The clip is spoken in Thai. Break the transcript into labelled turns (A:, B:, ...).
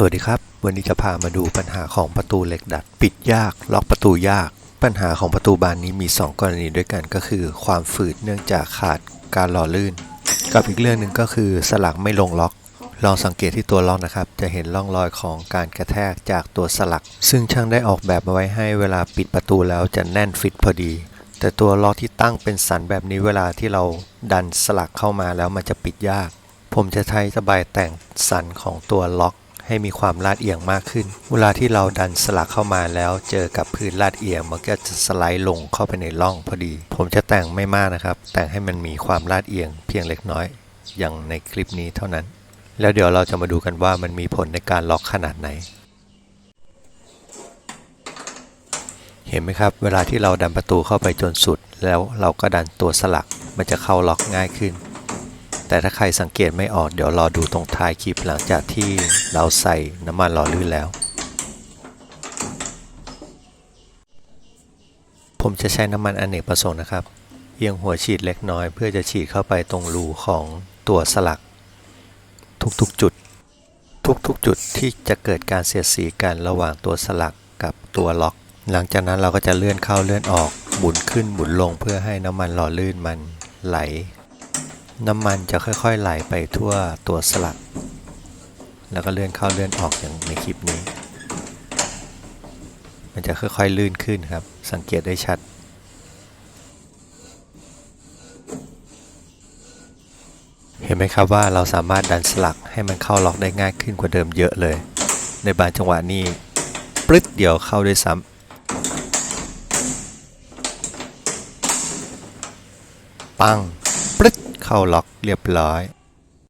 A: สวัสดีครับ วันนี้จะพามาดูปัญหาของประตูเหล็กดัด ปิดยาก ล็อกประตูยาก ปัญหาของประตูบานนี้มี 2 กรณีด้วยกันก็คือ ความฝืดเนื่องจากขาดการหล่อลื่น กับอีกเรื่องหนึ่งก็คือสลักไม่ลงล็อก ลองสังเกตที่ตัวล็อกนะครับ จะเห็นร่องรอยของการกระแทกจากตัวสลัก ซึ่งช่างได้ออกแบบมาไว้ให้เวลาปิดประตูแล้วจะแน่นฟิตพอดี แต่ตัวล็อกที่ตั้งเป็นสันแบบนี้เวลาที่เราดันสลักเข้ามาแล้วมันจะปิดยาก ผมจะใช้สบายแต่งสันของตัวล็อก ให้มีความลาดเอียงมากขึ้น เวลาที่เราดันสลักเข้ามาแล้วเจอกับพื้นลาดเอียงมันก็จะสไลด์ลงเข้าไปในร่องพอดี ผมจะแต่งไม่มากนะครับ แต่งให้มันมีความลาดเอียงเพียงเล็กน้อย อย่างในคลิปนี้เท่านั้น แล้วเดี๋ยวเราจะมาดูกันว่ามันมีผลในการล็อกขนาดไหน เห็นไหมครับ เวลาที่เราดันประตูเข้าไปจนสุด แล้วเราก็ดันตัวสลักมันจะเข้าล็อกง่ายขึ้น แต่ถ้าใครสังเกตไม่ออกเดี๋ยวรอดูตรงท้ายคลิปหลังจากที่เราใส่น้ำมันหล่อลื่นแล้ว ผมจะใช้น้ำมันอเนกประสงค์นะครับเอียงหัวฉีดเล็กน้อยเพื่อจะฉีดเข้าไปตรงรูของตัวสลัก ทุกๆจุด ทุกๆจุดที่จะเกิดการเสียดสีกันระหว่างตัวสลักกับตัวล็อก หลังจากนั้นเราก็จะเลื่อนเข้าเลื่อนออกหมุนขึ้นหมุนลงเพื่อให้น้ำมันหล่อลื่นมันไหล น้ำมันจะค่อยๆไหลไปทั่วตัวสลัก แล้วก็เลื่อนเข้าเลื่อนออกอย่างในคลิปนี้ มันจะค่อยๆลื่นขึ้นครับ สังเกตได้ชัดเห็นไหมครับว่าเราสามารถดันสลักให้มันเข้าล็อกได้ง่ายขึ้นกว่าเดิมเยอะเลย ในบางจังหวะนี้ปลึดเดียวเข้าด้วยซ้ำปัง เข้าล็อกเรียบร้อย